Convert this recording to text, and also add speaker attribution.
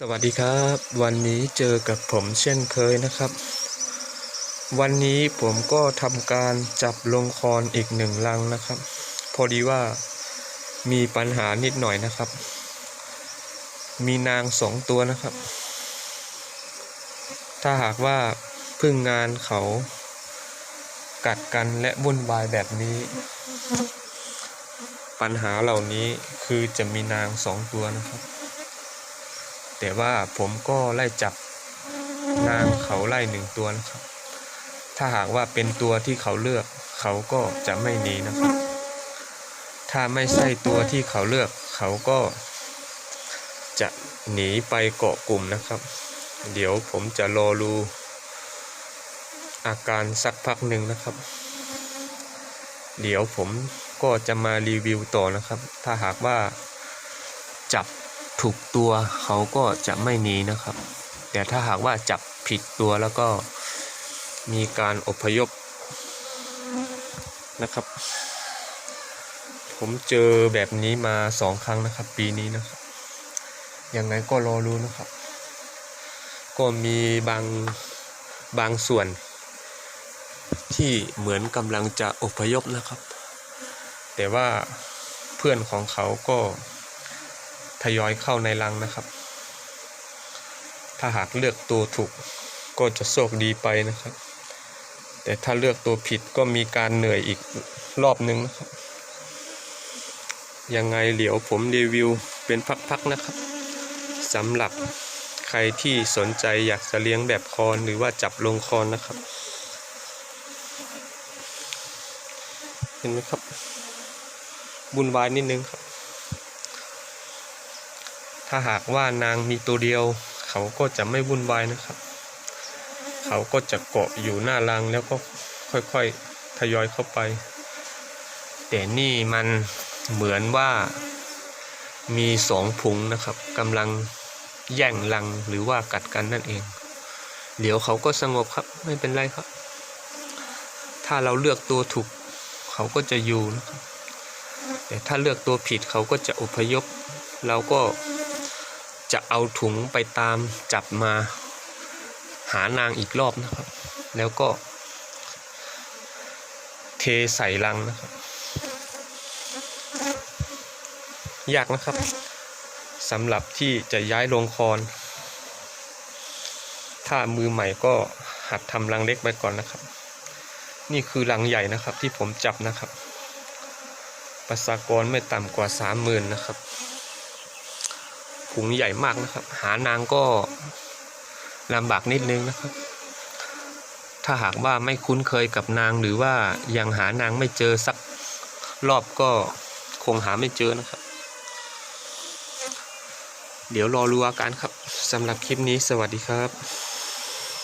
Speaker 1: สวัสดีครับ วันนี้เจอกับผมเช่นเคยนะครับ วันนี้ผมก็ทำการจับลงคอนอีกหนึ่งลังนะครับ พอดีว่ามีปัญหานิดหน่อยนะครับ มีนางสองตัวนะครับ ถ้าหากว่าพึ่งงานเขากัดกันและวุ่นวายแบบนี้ ปัญหาเหล่านี้คือจะมีนางสองตัวนะครับ แต่ว่าผมก็ไล่จับนางเขาไล่หนึ่งตัวนะครับ ถ้าหากว่าเป็นตัวที่เขาเลือกเขาก็จะไม่หนีนะครับ ถ้าไม่ใช่ตัวที่เขาเลือกเขาก็จะหนีไปเกาะกลุ่มนะครับ เดี๋ยวผมจะรอรูอาการสักพักหนึ่งนะครับ เดี๋ยวผมก็จะมารีวิวต่อนะครับ ถ้าหากว่าจับ ถูกตัวเขาก็จะไม่หนีนะครับ แต่ถ้าหากว่าจับผิดตัวแล้วก็มีการอพยพนะครับ ผมเจอแบบนี้มาสองครั้งนะครับ ปีนี้นะครับ ยังไงก็รอรู้นะครับ ก็มีบางบางส่วน ที่เหมือนกำลังจะอพยพนะครับ แต่ว่าเพื่อนของเขาก็ ทยอยเข้าในรังนะครับ ถ้าหากเลือกตัวถูกก็จะโชคดีไปนะครับ แต่ถ้าเลือกตัวผิดก็มีการเหนื่อยอีกรอบนึงนะครับ ยังไงเดี๋ยวผมรีวิวเป็นพักๆนะครับสำหรับใครที่สนใจอยากจะเลี้ยงแบบคอนหรือว่าจับลงคอนนะครับ เห็นไหมครับบุญวายนิดนึงครับ ถ้าหากว่านางมีตัวเดียว เขาก็จะไม่วุ่นวายนะครับ เขาก็จะเกาะอยู่หน้ารังแล้วก็ค่อยๆทยอยเข้าไป แต่นี่มันเหมือนว่ามีสองพุงนะครับกำลังแย่งรังหรือว่ากัดกันนั่นเอง เดี๋ยวเขาก็สงบครับไม่เป็นไรครับ ถ้าเราเลือกตัวถูกเขาก็จะอยู่นะครับแต่ถ้าเลือกตัวผิดเขาก็จะอพยพ เราก็ จะเอาถุงไปตามจับมาหานางอีกรอบนะครับ แล้วก็ เทใส่ลังนะครับ ยากนะครับสำหรับที่จะย้ายลงคอน ถ้ามือใหม่ก็หัดทำรังเล็กไปก่อนนะครับ นี่คือรังใหญ่นะครับที่ผมจับนะครับ ประชากรไม่ต่ำกว่าสามหมื่นนะครับ ถุงใหญ่มากนะครับ หานางก็ลำบากนิดนึงนะครับ ถ้าหากว่าไม่คุ้นเคยกับนางหรือว่ายังหานางไม่เจอสักรอบก็คงหาไม่เจอนะครับ เดี๋ยวรอรู้อาการครับสำหรับคลิปนี้สวัสดีครับ